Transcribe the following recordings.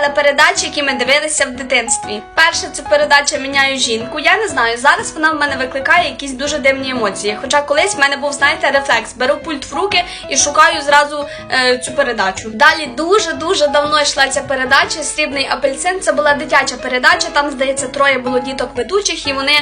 телепередачі, які ми дивилися в дитинстві. Перша це передача Міняю жінку. Я не знаю, зараз вона в мене викликає якісь дуже дивні емоції. Хоча колись в мене був, знаєте, рефлекс. Беру пульт в руки і шукаю зразу е, цю передачу. Далі дуже дуже давно йшла ця передача. Срібний апельсин. Це була дитяча передача. Там, здається, троє було діток ведучих, і вони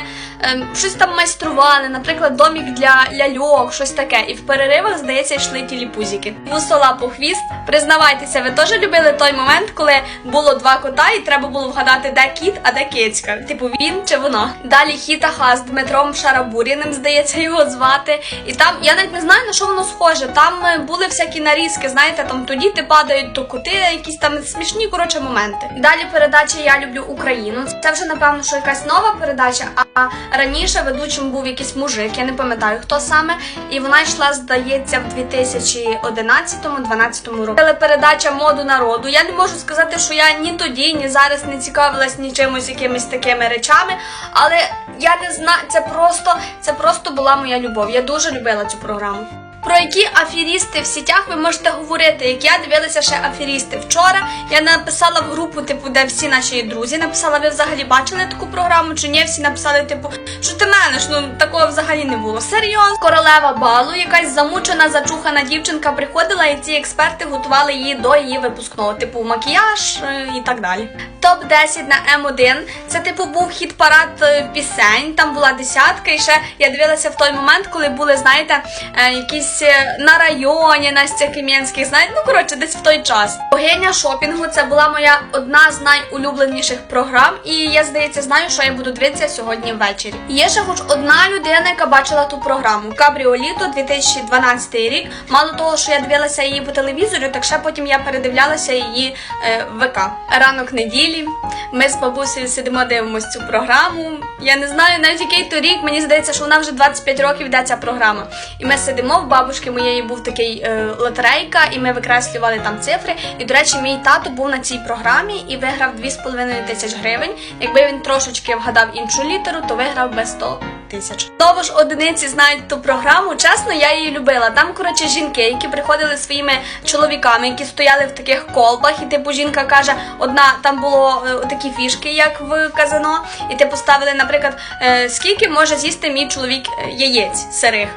е, щось там майстрували, наприклад, домік для ляльок, щось таке. І в переривах, здається, йшли тіліпузики. Вусолапу хвіст. Признавайтеся, ви теж любили той момент, коли було два кота, і треба було вгадати, де кіт, а де кицька. Типу він чи вона. Далі хіта з Дмитром Шарабуріним, здається, його звати. І там я навіть не знаю на що воно схоже. Там е, були всякі нарізки, знаєте, там то діти падають, то коти, якісь там смішні коротше моменти. Далі передача Я люблю Україну. Це вже напевно, що якась нова передача. А раніше ведучим був якийсь мужик, я не пам'ятаю хто саме. І вона йшла, здається, в 2011-2012 році. Телепередача моду народу. Я не можу сказати, що я ні тоді, ні зараз не цікавилась нічимось якимись такими речами, але я не знаю, це просто це просто була моя любов. Я дуже любила цю програму. Про які аферісти в сітях ви можете говорити? Як я дивилася ще аферісти. Вчора я написала в групу, типу, де всі наші друзі написала, ви взагалі бачили таку програму чи ні? Всі написали, типу, що ти менеш? Ну такого взагалі не було. Серйозно, королева балу, якась замучена, зачухана дівчинка приходила, і ці експерти готували її до її випускного, типу макіяж е, і так далі. Топ 10 на М1. Це типу був хіт парад е, пісень. Там була десятка, і ще я дивилася в той момент, коли були, знаєте, е, якісь е, на районі Настя Кем'янських, знаєте, ну коротше, десь в той час. Богиня шопінгу це була моя одна з найулюбленіших програм, і я здається знаю, що я буду дивитися сьогодні ввечері. Є ще хоч одна людина, яка бачила ту програму Кабріоліто 2012 рік. Мало того, що я дивилася її по телевізору, так ще потім я передивлялася її е, ВК. Ранок неділі. Ми з бабусею сидимо, дивимося цю програму. Я не знаю навіть який то рік. Мені здається, що вона вже 25 років йде ця програма. І ми сидимо в бабушки моєї був такий е, лотерейка, і ми викреслювали там цифри. І до речі, мій тато був на цій програмі і виграв 2,5 тисяч гривень. Якби він трошечки вгадав іншу літеру, то виграв би 100 тисяч. Знову ж одиниці знають ту програму. Чесно, я її любила. Там, коротше, жінки, які приходили своїми чоловіками, які стояли в таких колбах, і типу жінка каже, одна там було е, такі фішки, як в казино, і типу ставили, наприклад, е, скільки може з'їсти мій чоловік е, яєць сирих.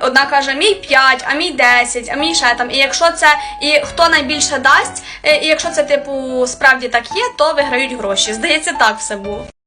Одна каже, мій 5, а мій 10, а мій ще там. І якщо це і хто найбільше дасть, і якщо це типу справді так є, то виграють гроші. Здається, так все було.